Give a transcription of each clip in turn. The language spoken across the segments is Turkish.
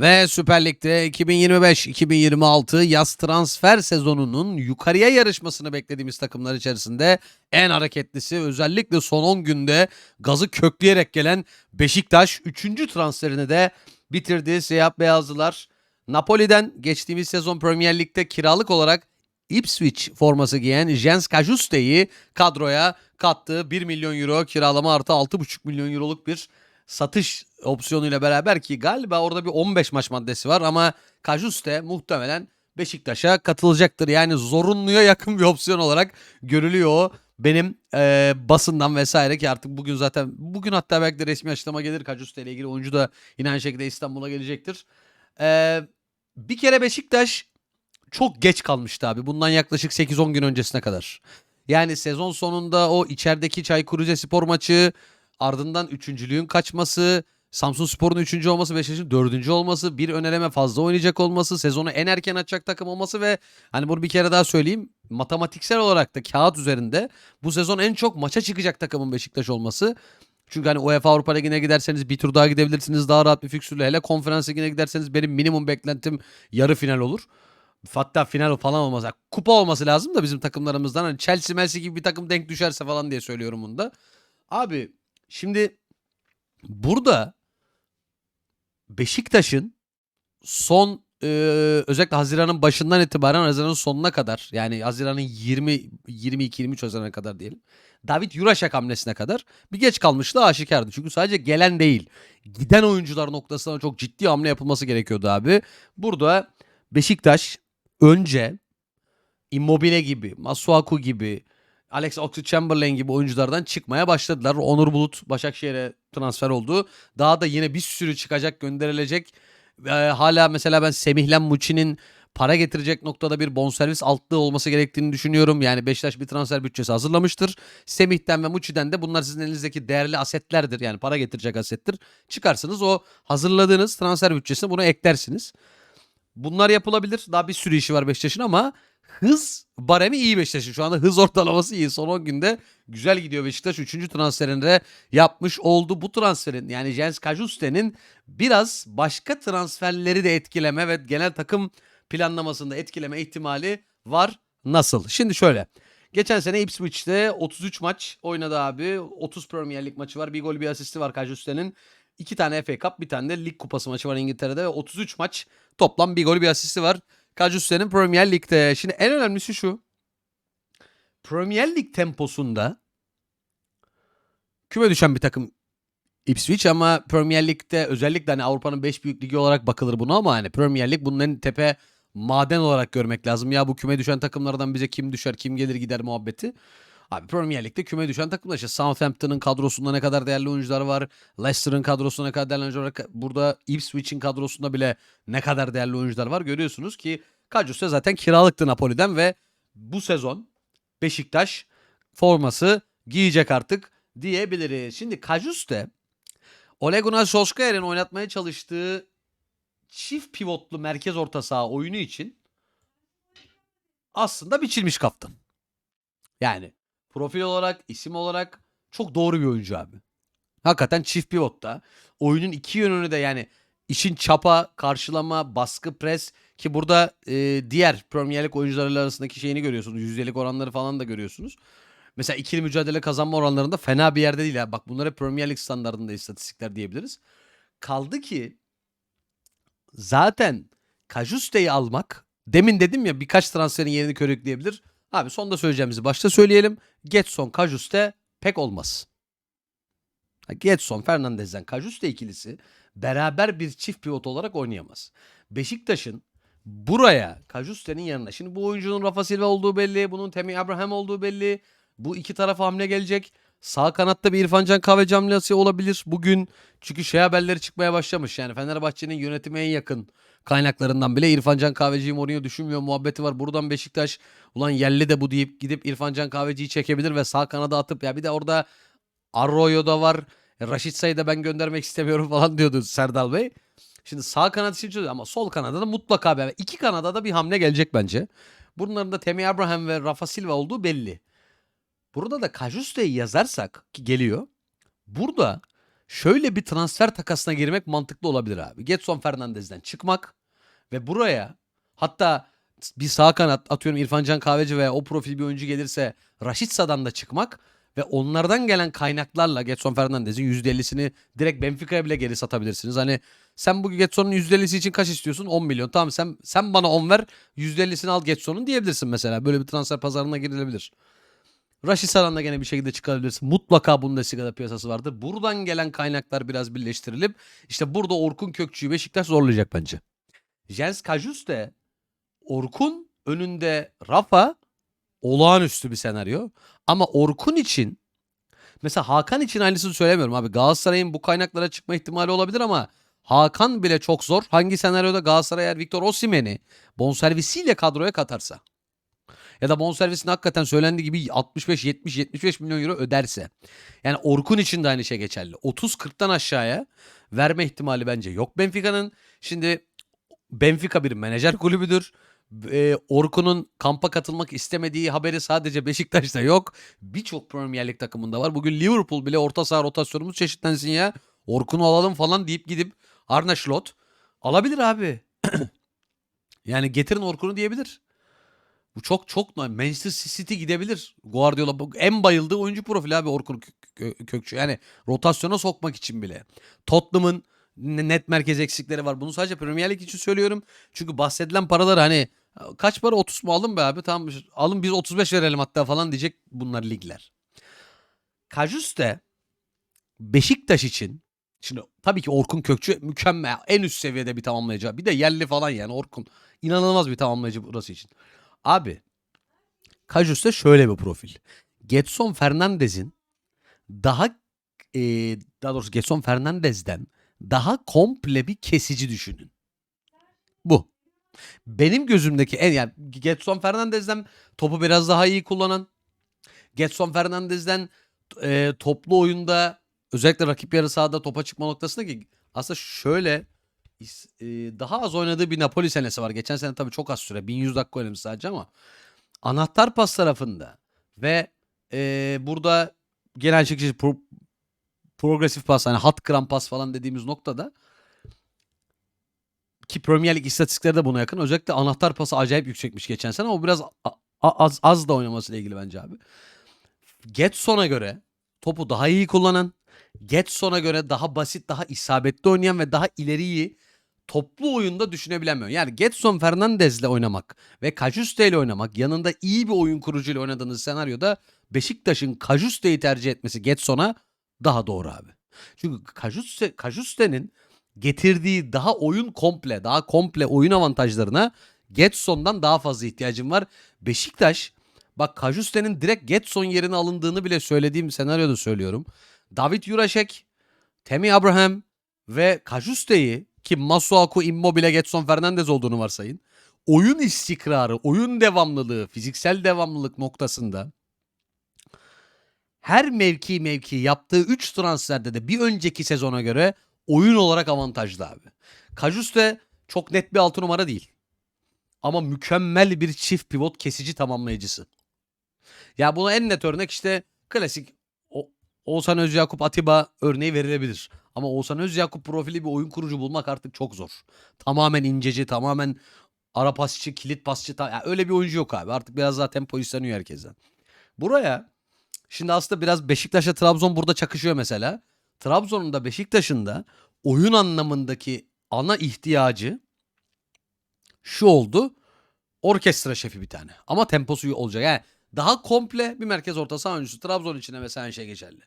Ve Süper Lig'de 2025-2026 yaz transfer sezonunun yukarıya yarışmasını beklediğimiz takımlar içerisinde en hareketlisi özellikle son 10 günde gazı kökleyerek gelen Beşiktaş 3. transferini de bitirdi. Siyah beyazlılar Napoli'den geçtiğimiz sezon Premier Lig'de kiralık olarak Ipswich forması giyen Jens Kajuste'yi kadroya kattı. 1 milyon euro kiralama artı 6,5 milyon euroluk bir satış opsiyonuyla beraber ki galiba orada bir 15 maç maddesi var ama Kajuste muhtemelen Beşiktaş'a katılacaktır. Yani zorunluya yakın bir opsiyon olarak görülüyor o. Benim e, basından vesaire ki artık bugün zaten bugün hatta belki de resmi açıklama gelir Kajuste ile ilgili oyuncu da yine şekilde İstanbul'a gelecektir. E, bir kere Beşiktaş çok geç kalmıştı abi. Bundan yaklaşık 8-10 gün öncesine kadar. Yani sezon sonunda o içerideki Çaykur Rizespor maçı ardından üçüncülüğün kaçması, Samsun Spor'un üçüncü olması, Beşiktaş'ın dördüncü olması, bir önereme fazla oynayacak olması, sezonu en erken açacak takım olması ve hani bunu bir kere daha söyleyeyim matematiksel olarak da kağıt üzerinde bu sezon en çok maça çıkacak takımın Beşiktaş olması. Çünkü hani UEFA Avrupa Ligi'ne giderseniz bir tur daha gidebilirsiniz. Daha rahat bir fikstürle. Hele konferans ligine giderseniz benim minimum beklentim yarı final olur. Hatta final falan olmaz. Yani Kupa olması lazım da bizim takımlarımızdan. Hani Chelsea, Chelsea gibi bir takım denk düşerse falan diye söylüyorum bunu da. Abi şimdi burada Beşiktaş'ın son e, özellikle Haziran'ın başından itibaren Haziran'ın sonuna kadar yani Haziran'ın 20 22 23 Haziran'a kadar diyelim. David Jurašek hamlesine kadar bir geç kalmışlığı aşikardı. Çünkü sadece gelen değil, giden oyuncular noktasında çok ciddi hamle yapılması gerekiyordu abi. Burada Beşiktaş önce Immobile gibi, Masuaku gibi, Alex Oxlade-Chamberlain gibi oyunculardan çıkmaya başladılar. Onur Bulut Başakşehir'e transfer oldu. Daha da yine bir sürü çıkacak, gönderilecek. Ee, hala mesela ben Semihlen Muçi'nin para getirecek noktada bir bonservis altlığı olması gerektiğini düşünüyorum. Yani Beşiktaş bir transfer bütçesi hazırlamıştır. Semih'ten ve Muçi'den de bunlar sizin elinizdeki değerli asetlerdir. Yani para getirecek asettir. Çıkarsınız o hazırladığınız transfer bütçesine bunu eklersiniz. Bunlar yapılabilir. Daha bir sürü işi var Beşiktaş'ın ama hız baremi iyi Beşiktaş'ın. Şu anda hız ortalaması iyi. Son 10 günde güzel gidiyor Beşiktaş. 3. transferini de yapmış oldu. Bu transferin yani Jens Kajuste'nin biraz başka transferleri de etkileme ve genel takım planlamasında etkileme ihtimali var. Nasıl? Şimdi şöyle. Geçen sene Ipswich'te 33 maç oynadı abi. 30 Premier Lig maçı var. Bir gol bir asisti var Kajuste'nin. İki tane FA Cup bir tane de lig kupası maçı var İngiltere'de ve 33 maç toplam bir gol bir asisti var. Kajuste'nin Premier Lig'de. Şimdi en önemlisi şu. Premier Lig temposunda küme düşen bir takım Ipswich ama Premier Lig'de özellikle hani Avrupa'nın 5 büyük ligi olarak bakılır buna ama hani Premier Lig bunun tepe maden olarak görmek lazım. Ya bu küme düşen takımlardan bize kim düşer, kim gelir gider muhabbeti. Abi Premier Lig'de küme düşen takımlar işte Southampton'ın kadrosunda ne kadar değerli oyuncular var. Leicester'ın kadrosunda ne kadar değerli oyuncular var. Burada Ipswich'in kadrosunda bile ne kadar değerli oyuncular var. Görüyorsunuz ki Kajuste zaten kiralıktı Napoli'den ve bu sezon Beşiktaş forması giyecek artık diyebiliriz. Şimdi Kajuste Ole Gunnar Solskjaer'in oynatmaya çalıştığı çift pivotlu merkez orta saha oyunu için aslında biçilmiş kaftan. Yani profil olarak, isim olarak çok doğru bir oyuncu abi. Hakikaten çift pivotta. Oyunun iki yönünü de yani işin çapa, karşılama, baskı, pres ki burada e, diğer Premier Lig oyuncularıyla arasındaki şeyini görüyorsunuz. Yüzdelik oranları falan da görüyorsunuz. Mesela ikili mücadele kazanma oranlarında fena bir yerde değil. Ya. Bak bunlar hep Premier Lig standartında istatistikler diyebiliriz. Kaldı ki zaten Kajuste'yi almak demin dedim ya birkaç transferin yerini körükleyebilir. Abi sonda söyleyeceğimizi başta söyleyelim. Getson Kajuste pek olmaz. Getson Fernandez'den Kajuste ikilisi beraber bir çift pivot olarak oynayamaz. Beşiktaş'ın buraya Kajuste'nin yanına. Şimdi bu oyuncunun Rafa Silva olduğu belli. Bunun Temi Abraham olduğu belli. Bu iki tarafa hamle gelecek. Sağ kanatta bir İrfan Can Kahveci hamlesi olabilir bugün. Çünkü şey haberleri çıkmaya başlamış. Yani Fenerbahçe'nin yönetime en yakın kaynaklarından bile İrfan Can Kahveci'yi Mourinho düşünmüyor muhabbeti var. Buradan Beşiktaş ulan yerli de bu deyip gidip İrfan Can Kahveci'yi çekebilir ve sağ kanada atıp ya bir de orada Arroyo da var. Raşit Say'ı da ben göndermek istemiyorum falan diyordu Serdal Bey. Şimdi sağ kanat için çözüyor ama sol kanada da mutlaka bir iki kanada da bir hamle gelecek bence. Bunların da Temi Abraham ve Rafa Silva olduğu belli. Burada da Kajuste'yi yazarsak ki geliyor. Burada şöyle bir transfer takasına girmek mantıklı olabilir abi. Getson Fernandez'den çıkmak ve buraya hatta bir sağ kanat atıyorum İrfan Can Kahveci veya o profil bir oyuncu gelirse Raşitsa'dan da çıkmak ve onlardan gelen kaynaklarla Getson Fernandez'in %50'sini direkt Benfica'ya bile geri satabilirsiniz. Hani sen bu Getson'un %50'si için kaç istiyorsun? 10 milyon. Tamam sen sen bana 10 ver %50'sini al Getson'un diyebilirsin mesela. Böyle bir transfer pazarına girilebilir. Raşitsa'dan da gene bir şekilde çıkarabilirsin. Mutlaka Bundesliga'da piyasası vardır. Buradan gelen kaynaklar biraz birleştirilip işte burada Orkun Kökçü'yü Beşiktaş zorlayacak bence. Jens Kajus de Orkun önünde Rafa olağanüstü bir senaryo. Ama Orkun için mesela Hakan için aynısını söylemiyorum abi. Galatasaray'ın bu kaynaklara çıkma ihtimali olabilir ama Hakan bile çok zor. Hangi senaryoda Galatasaray eğer Victor Osimhen'i bonservisiyle kadroya katarsa ya da bonservisini hakikaten söylendiği gibi 65 70 75 milyon euro öderse. Yani Orkun için de aynı şey geçerli. 30 40'tan aşağıya verme ihtimali bence yok Benfica'nın. Şimdi Benfica bir menajer kulübüdür. Ee, Orkun'un kampa katılmak istemediği haberi sadece Beşiktaş'ta yok. Birçok Premier Lig takımında var. Bugün Liverpool bile orta saha rotasyonumuz çeşitlensin ya. Orkun'u alalım falan deyip gidip Arne Slot alabilir abi. yani getirin Orkun'u diyebilir. Bu çok çok. Manchester City gidebilir. Guardiola en bayıldığı oyuncu profili abi Orkun Kö- Kö- Kökçü. Yani rotasyona sokmak için bile. Tottenham'ın ne- net merkez eksikleri var. Bunu sadece Premier Lig için söylüyorum. Çünkü bahsedilen paralar hani kaç para 30 mu alın be abi tamam alın biz 35 verelim hatta falan diyecek bunlar ligler. Kajus de Beşiktaş için şimdi tabii ki Orkun Kökçü mükemmel en üst seviyede bir tamamlayıcı. Bir de yerli falan yani Orkun inanılmaz bir tamamlayıcı burası için. Abi Kajus da şöyle bir profil. Getson Fernandez'in daha e, daha doğrusu Getson Fernandez'den daha komple bir kesici düşünün. Bu. Benim gözümdeki en yani Getson Fernandez'den topu biraz daha iyi kullanan Getson Fernandez'den e, toplu oyunda özellikle rakip yarı sahada topa çıkma noktasında ki aslında şöyle daha az oynadığı bir Napoli senesi var. Geçen sene tabii çok az süre 1100 dakika oynamış sadece ama anahtar pas tarafında ve e, burada genel şekilde pro- progresif pas hani hat kıran pas falan dediğimiz noktada ki Premier Lig istatistikleri de buna yakın. Özellikle anahtar pası acayip yüksekmiş geçen sene o biraz az az da oynamasıyla ilgili bence abi. Getson'a göre topu daha iyi kullanan, Getson'a göre daha basit, daha isabetli oynayan ve daha ileriyi toplu oyunda oyun. Yani Getson Fernandez'le oynamak ve Kajuste ile oynamak yanında iyi bir oyun kurucuyla oynadığınız senaryoda Beşiktaş'ın Kajuste'yi tercih etmesi Getson'a daha doğru abi. Çünkü Kajuste, Kajuste'nin getirdiği daha oyun komple, daha komple oyun avantajlarına Getson'dan daha fazla ihtiyacım var. Beşiktaş bak Kajuste'nin direkt Getson yerine alındığını bile söylediğim senaryoda söylüyorum. David Jurasek, Temi Abraham ve Kajuste'yi ki Masuaku, Immobile, Getson Fernandez olduğunu varsayın. Oyun istikrarı, oyun devamlılığı, fiziksel devamlılık noktasında her mevki mevki yaptığı 3 transferde de bir önceki sezona göre oyun olarak avantajlı abi. Kajuste çok net bir 6 numara değil. Ama mükemmel bir çift pivot kesici tamamlayıcısı. Ya buna en net örnek işte klasik o- Oğuzhan Özyakup Atiba örneği verilebilir. Ama Oğuzhan Özyakup profili bir oyun kurucu bulmak artık çok zor. Tamamen inceci, tamamen ara pasçı, kilit pasçı. ta- ya öyle bir oyuncu yok abi. Artık biraz daha tempo isteniyor herkesten. Buraya şimdi aslında biraz Beşiktaş'a Trabzon burada çakışıyor mesela. Trabzon'un da Beşiktaş'ın da oyun anlamındaki ana ihtiyacı şu oldu. Orkestra şefi bir tane. Ama temposu olacak. Yani daha komple bir merkez orta saha oyuncusu. Trabzon için de mesela aynı şey geçerli.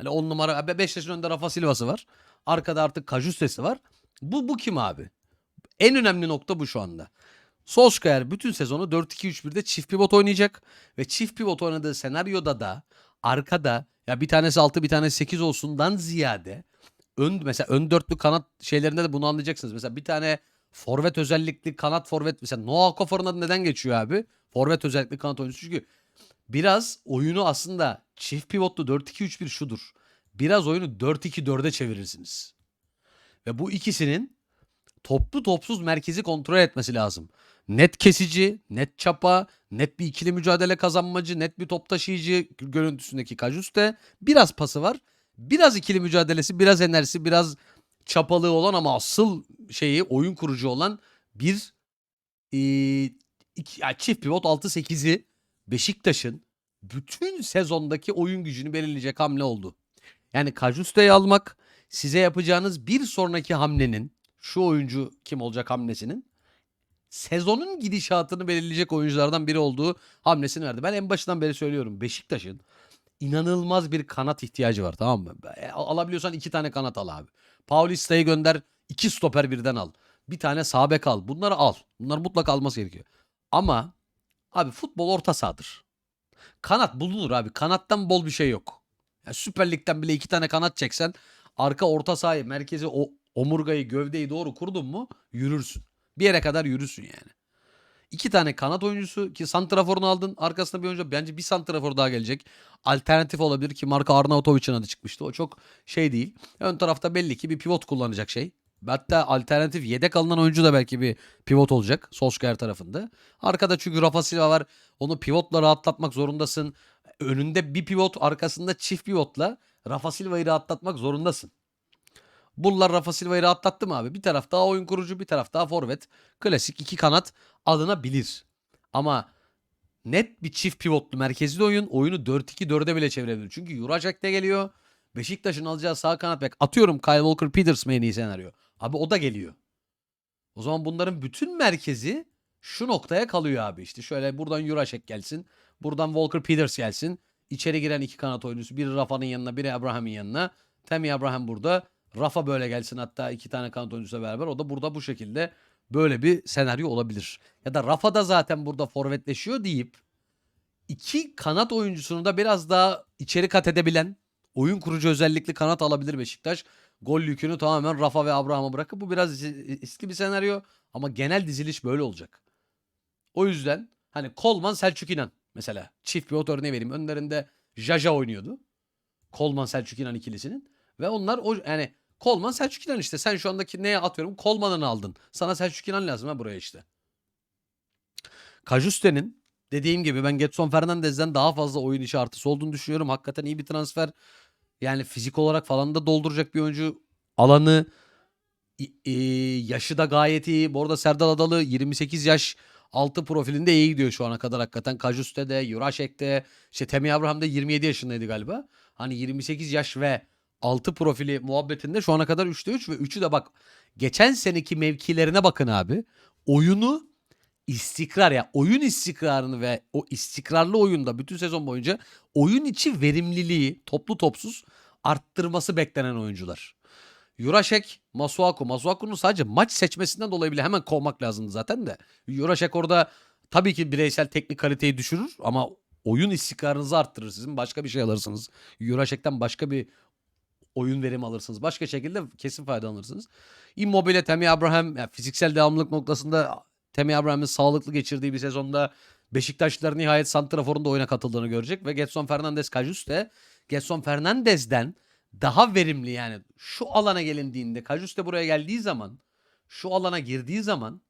Hani 10 numara 5 yaşın önünde Rafa Silva'sı var. Arkada artık Kajustesi var. Bu bu kim abi? En önemli nokta bu şu anda. Solskjaer bütün sezonu 4-2-3-1'de çift pivot oynayacak ve çift pivot oynadığı senaryoda da arkada ya bir tanesi 6 bir tanesi 8 olsundan ziyade ön mesela ön dörtlü kanat şeylerinde de bunu anlayacaksınız. Mesela bir tane forvet özellikli kanat forvet mesela Noah Okafor'un adı neden geçiyor abi? Forvet özellikli kanat oyuncusu çünkü biraz oyunu aslında çift pivotlu 4-2-3-1 şudur. Biraz oyunu 4-2-4'e çevirirsiniz. Ve bu ikisinin toplu topsuz merkezi kontrol etmesi lazım. Net kesici, net çapa, net bir ikili mücadele kazanmacı, net bir top taşıyıcı görüntüsündeki Kajuste. Biraz pası var. biraz ikili mücadelesi, biraz enerjisi, biraz çapalığı olan ama asıl şeyi oyun kurucu olan bir eee, iki, ya çift pivot 6-8'i Beşiktaş'ın bütün sezondaki oyun gücünü belirleyecek hamle oldu. Yani Kajusta'yı almak size yapacağınız bir sonraki hamlenin şu oyuncu kim olacak hamlesinin sezonun gidişatını belirleyecek oyunculardan biri olduğu hamlesini verdi. Ben en başından beri söylüyorum Beşiktaş'ın inanılmaz bir kanat ihtiyacı var tamam mı? E, al- Alabiliyorsan iki tane kanat al abi. Paulista'yı gönder iki stoper birden al. Bir tane sağ bek al. Bunları al. Bunlar mutlaka alması gerekiyor. Ama abi futbol orta sahadır. Kanat bulunur abi. Kanattan bol bir şey yok. Ya Süper Lig'den bile iki tane kanat çeksen arka orta sahayı, merkezi o omurgayı, gövdeyi doğru kurdun mu yürürsün. Bir yere kadar yürürsün yani. İki tane kanat oyuncusu ki santraforunu aldın. Arkasında bir oyuncu bence bir santrafor daha gelecek. Alternatif olabilir ki Marka Arnautovic'in adı çıkmıştı. O çok şey değil. Ön tarafta belli ki bir pivot kullanacak şey. Hatta alternatif yedek alınan oyuncu da belki bir pivot olacak Solskjaer tarafında. Arkada çünkü Rafa Silva var. Onu pivotla rahatlatmak zorundasın. Önünde bir pivot, arkasında çift pivotla Rafa Silva'yı rahatlatmak zorundasın. Bunlar Rafa Silva'yı rahatlattı mı abi? Bir taraf daha oyun kurucu, bir taraf daha forvet. Klasik iki kanat alınabilir. Ama net bir çift pivotlu merkezli oyun oyunu 4-2-4'e bile çevirebilir. Çünkü Juracek de geliyor. Beşiktaş'ın alacağı sağ kanat bek. Atıyorum Kyle Walker Peters mi en iyi senaryo. Abi o da geliyor. O zaman bunların bütün merkezi şu noktaya kalıyor abi. İşte şöyle buradan Juracek gelsin. Buradan Walker Peters gelsin. İçeri giren iki kanat oyuncusu. Biri Rafa'nın yanına, biri Abraham'ın yanına. Temi Abraham burada. Rafa böyle gelsin hatta iki tane kanat oyuncusuyla beraber. O da burada bu şekilde böyle bir senaryo olabilir. Ya da Rafa da zaten burada forvetleşiyor deyip iki kanat oyuncusunu da biraz daha içeri kat edebilen oyun kurucu özellikli kanat alabilir Beşiktaş. Gol yükünü tamamen Rafa ve Abraham'a bırakıp bu biraz eski bir senaryo ama genel diziliş böyle olacak. O yüzden hani Kolman Selçuk İnan mesela çift pivot örneği vereyim. Önlerinde Jaja oynuyordu. Kolman Selçuk İnan ikilisinin ve onlar o yani Kolman Selçuk İnan işte. Sen şu andaki neye atıyorum? Kolman'ını aldın. Sana Selçuk İnan lazım ha buraya işte. Kajuste'nin dediğim gibi ben Getson Fernandez'den daha fazla oyun içi artısı olduğunu düşünüyorum. Hakikaten iyi bir transfer. Yani fizik olarak falan da dolduracak bir oyuncu. Alanı i- yaşı da gayet iyi. Bu arada Serdal Adalı 28 yaş altı profilinde iyi gidiyor şu ana kadar hakikaten. Kajuste'de, Jurasek'te, işte Temi Abraham da 27 yaşındaydı galiba. Hani 28 yaş ve 6 profili muhabbetinde şu ana kadar 3'te 3 ve 3'ü de bak geçen seneki mevkilerine bakın abi. Oyunu istikrar ya oyun istikrarını ve o istikrarlı oyunda bütün sezon boyunca oyun içi verimliliği toplu topsuz arttırması beklenen oyuncular. Jurašek, Masuaku. Masuaku'nun sadece maç seçmesinden dolayı bile hemen kovmak lazımdı zaten de. Jurašek orada tabii ki bireysel teknik kaliteyi düşürür ama oyun istikrarınızı arttırır. Sizin başka bir şey alırsınız. Jurašek'ten başka bir oyun verimi alırsınız. Başka şekilde kesin faydalanırsınız. Immobile, Temi Abraham yani fiziksel devamlılık noktasında Temi Abraham'ın sağlıklı geçirdiği bir sezonda Beşiktaşlılar nihayet Santrafor'un da oyuna katıldığını görecek ve Getson Fernandez Kajuste Getson Fernandez'den daha verimli yani şu alana gelindiğinde Kajuste buraya geldiği zaman şu alana girdiği zaman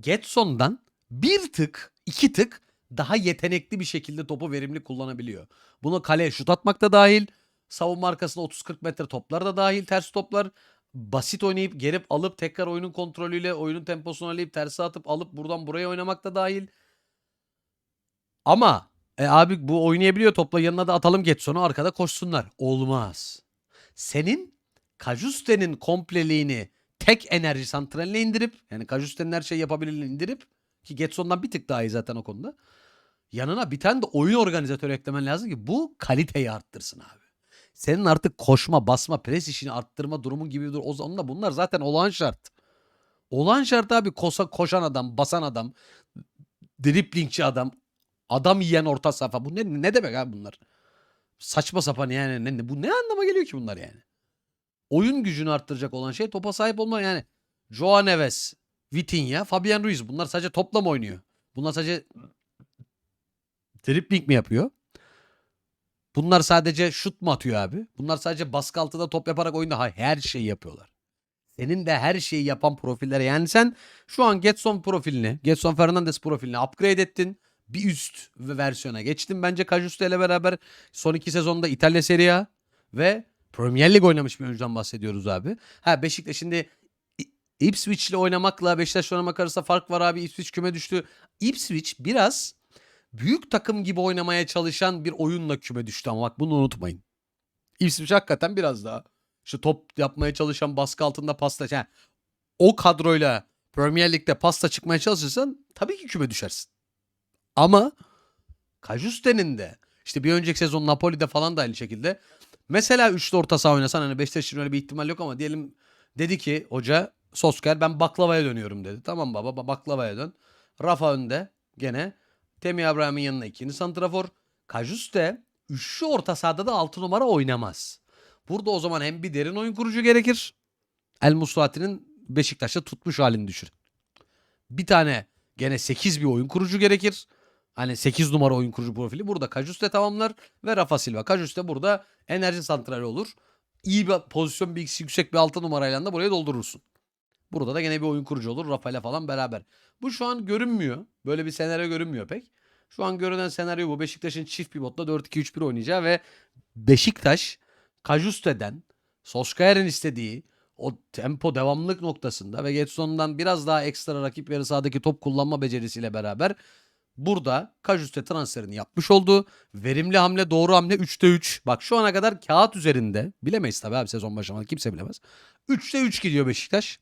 Getson'dan bir tık iki tık daha yetenekli bir şekilde topu verimli kullanabiliyor. Bunu kaleye şut atmak da dahil. Savunma arkasında 30-40 metre toplar da dahil. Ters toplar. Basit oynayıp gerip alıp tekrar oyunun kontrolüyle oyunun temposunu alıp terse atıp alıp buradan buraya oynamak da dahil. Ama e abi bu oynayabiliyor topla yanına da atalım Getson'u arkada koşsunlar. Olmaz. Senin Kajuste'nin kompleliğini tek enerji santraline indirip yani Kajuste'nin her şeyi yapabilirliğini indirip ki Getson'dan bir tık daha iyi zaten o konuda. Yanına bir tane de oyun organizatörü eklemen lazım ki bu kaliteyi arttırsın abi. Senin artık koşma, basma, pres işini arttırma durumun gibi bir dur. O zaman da bunlar zaten olağan şart. Olağan şart abi kosa, koşan adam, basan adam, driplingçi adam, adam yiyen orta safa. Bu ne, ne demek abi bunlar? Saçma sapan yani. Ne, bu ne anlama geliyor ki bunlar yani? Oyun gücünü arttıracak olan şey topa sahip olma yani. Joao Neves, Vitinha, Fabian Ruiz bunlar sadece topla mı oynuyor? Bunlar sadece dribbling mi yapıyor? Bunlar sadece şut mu atıyor abi? Bunlar sadece baskı altında top yaparak oyunda Hayır, her şeyi yapıyorlar. Senin de her şeyi yapan profillere yani sen şu an Getson profilini, Getson Fernandes profilini upgrade ettin. bir üst ve versiyona geçtim. Bence Cajuste ile beraber son iki sezonda İtalya Serie A ve Premier Lig oynamış bir oyuncudan bahsediyoruz abi. Ha Beşiktaş şimdi Ipswich ile oynamakla Beşiktaş'la oynamak arasında fark var abi. Ipswich küme düştü. Ipswich biraz büyük takım gibi oynamaya çalışan bir oyunla küme düştü ama bak bunu unutmayın. Ipswich hakikaten biraz daha şu top yapmaya çalışan baskı altında pasta. Yani o kadroyla Premier Lig'de pasta çıkmaya çalışırsan tabii ki küme düşersin. Ama Kajuste'nin de işte bir önceki sezon Napoli'de falan da aynı şekilde mesela üçlü orta saha oynasan hani Beşiktaş'ın öyle bir ihtimal yok ama diyelim dedi ki hoca Sosker ben baklavaya dönüyorum dedi. Tamam baba ba- baklavaya dön. Rafa önde gene. Temi Abraham'ın yanına ikinci santrafor. Kajuste üçlü orta sahada da 6 numara oynamaz. Burada o zaman hem bir derin oyun kurucu gerekir. El Musrati'nin Beşiktaş'ta tutmuş halini düşün. Bir tane gene 8 bir oyun kurucu gerekir. Hani 8 numara oyun kurucu profili. Burada Kajuste tamamlar ve Rafa Silva. Kajuste burada enerji santrali olur. İyi bir pozisyon bilgisi yüksek bir 6 numarayla da buraya doldurursun. Burada da gene bir oyun kurucu olur. Rafa ile falan beraber. Bu şu an görünmüyor. Böyle bir senaryo görünmüyor pek. Şu an görünen senaryo bu. Beşiktaş'ın çift pivotla 4-2-3-1 oynayacağı ve Beşiktaş Kajuste'den Soskayer'in istediği o tempo devamlılık noktasında ve Getson'dan biraz daha ekstra rakip yarı sahadaki top kullanma becerisiyle beraber burada Kajuste transferini yapmış oldu. Verimli hamle, doğru hamle 3'te 3. Bak şu ana kadar kağıt üzerinde bilemeyiz tabii abi sezon başlamadı kimse bilemez. 3'te 3 gidiyor Beşiktaş.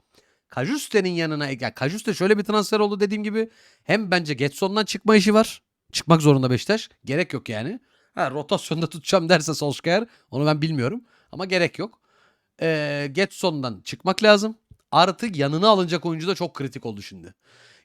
Kajuste'nin yanına ya Kajuste şöyle bir transfer oldu dediğim gibi hem bence Getson'dan çıkma işi var. Çıkmak zorunda Beşiktaş. Gerek yok yani. Ha rotasyonda tutacağım derse Solskjaer onu ben bilmiyorum ama gerek yok. Ee, Getson'dan çıkmak lazım. Artık yanına alınacak oyuncu da çok kritik oldu şimdi.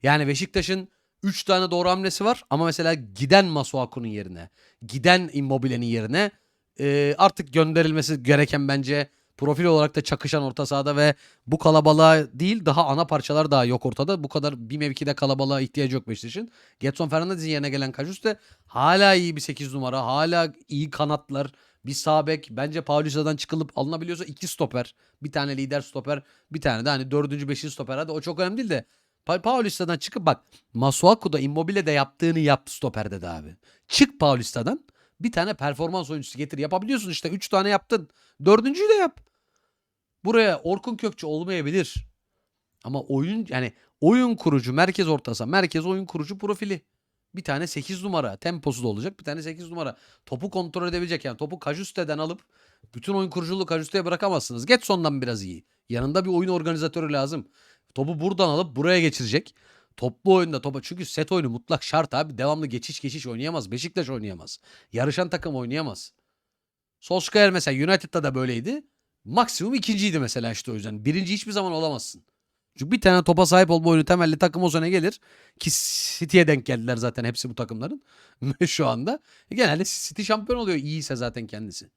Yani Beşiktaş'ın 3 tane doğru hamlesi var ama mesela giden Masuaku'nun yerine, giden Immobile'nin yerine e, artık gönderilmesi gereken bence profil olarak da çakışan orta sahada ve bu kalabalığa değil daha ana parçalar daha yok ortada. Bu kadar bir mevkide kalabalığa ihtiyacı yok Beşiktaş'ın. Getson Fernandez'in yerine gelen Kajuste hala iyi bir 8 numara, hala iyi kanatlar, bir sağ bek. Bence Paulisa'dan çıkılıp alınabiliyorsa iki stoper. Bir tane lider stoper, bir tane de hani dördüncü, beşinci stoper. Hadi o çok önemli değil de Pa- Paulista'dan çıkıp bak Masuaku da Immobile de yaptığını yap stoperde de abi. Çık Paulista'dan bir tane performans oyuncusu getir. Yapabiliyorsun işte. Üç tane yaptın. Dördüncüyü de yap. Buraya Orkun Kökçü olmayabilir. Ama oyun yani oyun kurucu merkez ortası merkez oyun kurucu profili. Bir tane 8 numara temposu da olacak. Bir tane 8 numara topu kontrol edebilecek. Yani topu Kajuste'den alıp bütün oyun kuruculuğu Kajuste'ye bırakamazsınız. Getson'dan biraz iyi. Yanında bir oyun organizatörü lazım. Topu buradan alıp buraya geçirecek. Toplu oyunda topa çünkü set oyunu mutlak şart abi. Devamlı geçiş geçiş oynayamaz. Beşiktaş oynayamaz. Yarışan takım oynayamaz. Solskjaer mesela United'da da böyleydi. Maksimum ikinciydi mesela işte o yüzden. Birinci hiçbir zaman olamazsın. Çünkü bir tane topa sahip olma oyunu temelli takım o sene gelir. Ki City'ye denk geldiler zaten hepsi bu takımların. Şu anda. E genelde City şampiyon oluyor iyiyse zaten kendisi.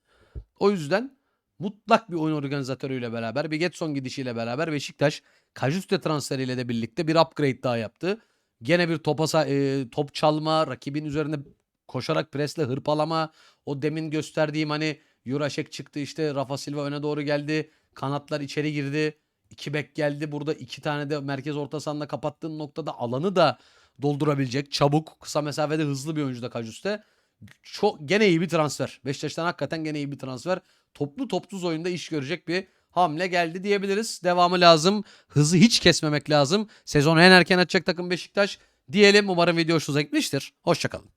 O yüzden mutlak bir oyun organizatörüyle beraber bir Getson gidişiyle beraber Beşiktaş Kajuste transferiyle de birlikte bir upgrade daha yaptı. Gene bir topa e, top çalma, rakibin üzerine koşarak presle hırpalama. O demin gösterdiğim hani Jurašek çıktı işte Rafa Silva öne doğru geldi. Kanatlar içeri girdi. İki bek geldi. Burada iki tane de merkez orta sahanla kapattığın noktada alanı da doldurabilecek. Çabuk, kısa mesafede hızlı bir oyuncu da Kajuste. Çok gene iyi bir transfer. Beşiktaş'tan hakikaten gene iyi bir transfer. Toplu topsuz oyunda iş görecek bir hamle geldi diyebiliriz. Devamı lazım. Hızı hiç kesmemek lazım. Sezonu en erken açacak takım Beşiktaş. Diyelim umarım video hoşunuza gitmiştir. Hoşçakalın.